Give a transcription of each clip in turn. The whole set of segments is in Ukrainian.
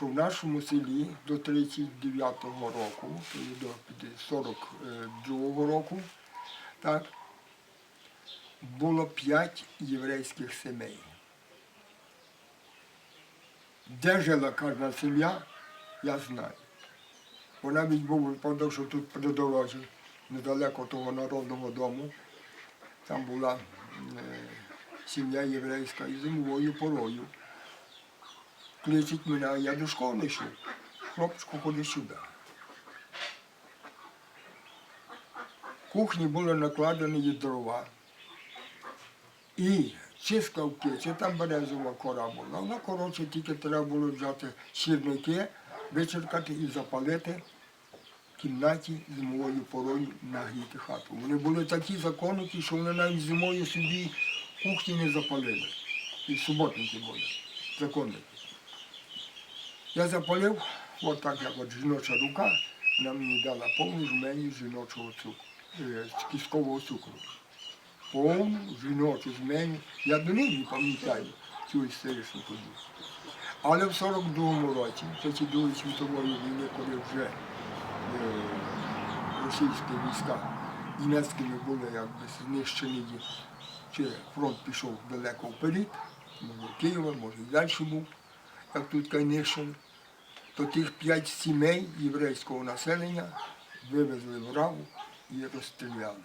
що в нашому селі до 39-го року, до 42-го року, так, було 5 єврейських сімей. Де жила кожна сім'я, я знаю. Бо навіть був випадок, що тут при дорозі, недалеко того народного дому, там була е, сім'я єврейська і зимовою порою. Кличуть мене, я до школи йшов. Хлопчику, ходи сюди. В кухні були накладені дрова. І чи скавки, чи там березова кора була. Ну, коротше, тільки треба було взяти сірники, вичеркати і запалити в кімнаті зимовою порою нагріти хату. Вони були такі законники, що вони навіть зимою собі кухні не запалили. І суботники були, законники. Я запалив, от так, як от жіноча рука, вона мені дала повну жменю жіночого цукру, е, кісткового цукру. Повну жіночу жменю. Я до нині пам'ятаю цю історичну подію. Але в 42-му році, часі Другої світової війни, коли вже е, російські війська німецькими були якби знищені, чи фронт пішов далеко вперед, може Києва, може і далі був, як тут знищили, то тих п'ять сімей єврейського населення вивезли в Раву і розстріляли.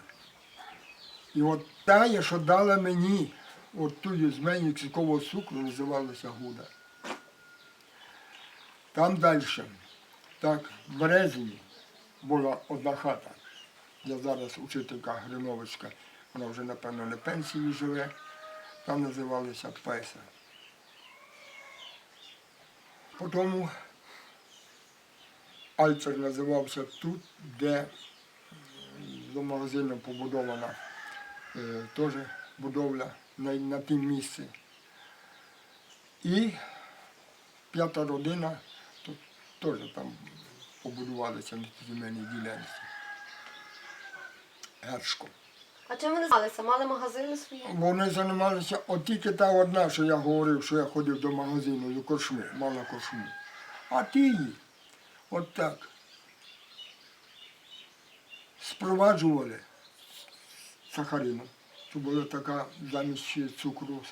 І от та, що дала мені от ту зменю ксикового цукру, називалася Гуда. Там далі, так, в Березині була одна хата. Я зараз учителька Гриновичка, вона вже, напевно, на пенсії живе. Там називалися Песа. Потім Альцер називався тут, де до магазину побудована е, теж будовля на, на тім місці. І п'ята родина тут теж там побудувалися на тій земельній ділянці. Гершко. А чим вони займалися? Мали магазини свої? Вони займалися от тільки та одна, що я говорив, що я ходив до магазину, до корчми, мала корчму. А ті, от так, спроваджували сахарину. Це була така замість цукру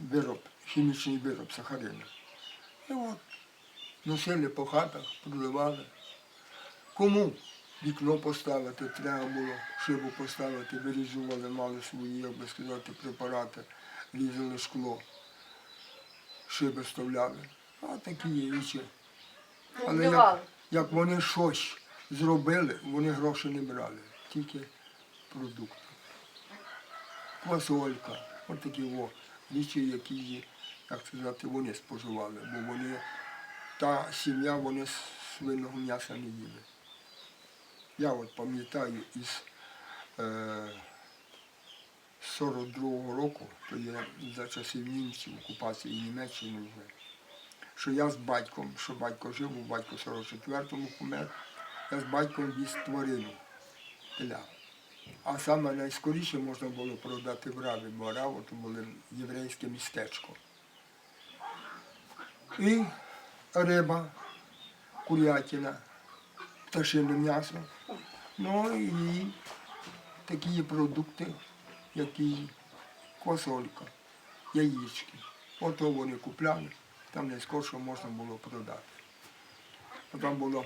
вироб, хімічний вироб сахарину. І от носили по хатах, продавали. Кому вікно поставити треба було, шибу поставити, вирізували, мали свої, як би сказати, препарати, різали шкло, шиби вставляли. А такі є. Але як, як вони щось зробили, вони гроші не брали, тільки продукти. Квасолька, от такі о, речі, які є, як сказати, вони споживали, бо вони, та сім'я, вони свиного м'яса не їли. Я от пам'ятаю із е, 42-го року, то є за часів німців, окупації Німеччини вже, що я з батьком, що батько жив, бо батько в 44-му помер, я з батьком віз тварину теля. А саме найскоріше можна було продати в Раві, бо Раво то було єврейське містечко. І риба, курятина, пташине м'ясо. Ну і такі продукти, які косолька, яєчки. Ото вони купляли, там найскорше можна було продати. Там було,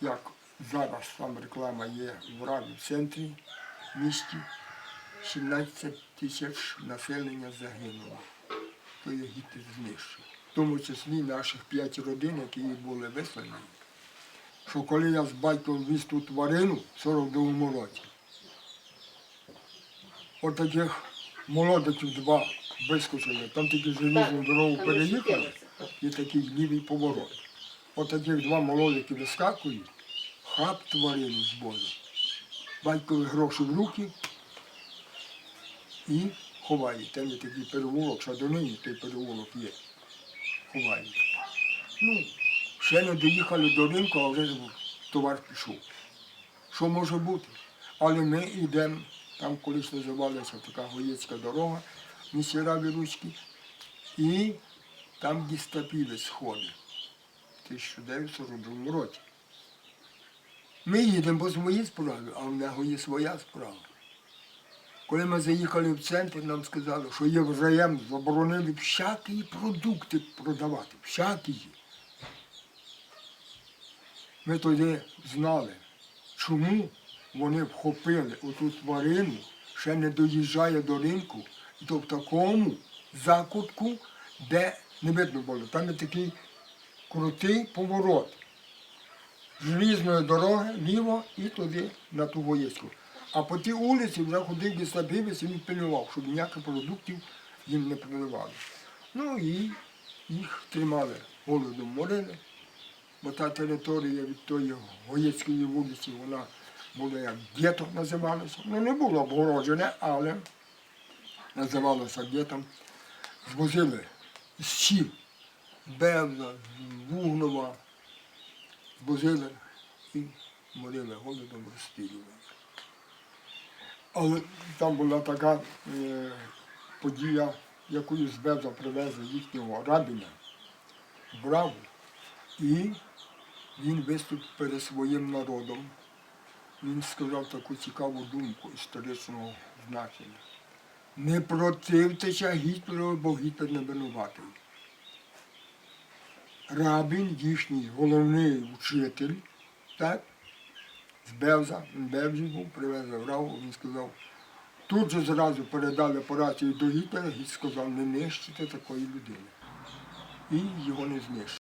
як зараз там реклама є в Раві в центрі, в місті, 17 тисяч населення загинуло. То є гіти знищили. В тому числі наших п'ять родин, які були вислані що коли я з батьком віз ту тварину в 42-му році, от таких молодиків два вискочили, там тільки желізну дорогу переїхали і такий лівий поворот. От таких два молодики вискакують, хап тварину з бою. Батькові гроші в руки і ховають. Там є такий переулок, що до нині той переулок є. Ховають. Ну, ще не доїхали до ринку, а вже товар пішов. Що може бути? Але ми йдемо, там колись називалася така Гоєцька дорога, місті Раві Руські, і там дістапілець ходить. 1942 році. Ми їдемо по своїй справі, а в нього є своя справа. Коли ми заїхали в центр, нам сказали, що євреям заборонили всякі продукти продавати, всякі. Ми тоді знали, чому вони вхопили оту тварину, ще не доїжджає до ринку, і то в такому закутку, де не видно було. Там є такий крутий поворот. Желізної дороги ліво і туди на ту воєцьку. А по тій вулиці вже ходив лісабівець і він пильнував, щоб ніяких продуктів їм не продавали. Ну і їх тримали голодом морили, бо та територія від тої Гоєцької вулиці, вона була як гетто називалося. Ну не було обгороджене, але називалося гетом. Звозили з сіл, Бевна, Вугнова, звозили і морили голодом розстрілювали. Але там була така е, подія, яку з Бевза привезли їхнього рабіна, браву, і він виступ перед своїм народом. Він сказав таку цікаву думку історичного значення. Не противтеся Гітлеру, бо Гітлер не винуватий. Рабін, їхній головний вчитель, так, з Бевза, Бевзі був, привезли врагу, він сказав, тут же зразу передали по до Гітлера, і сказав, не нищити такої людини. І його не знищили.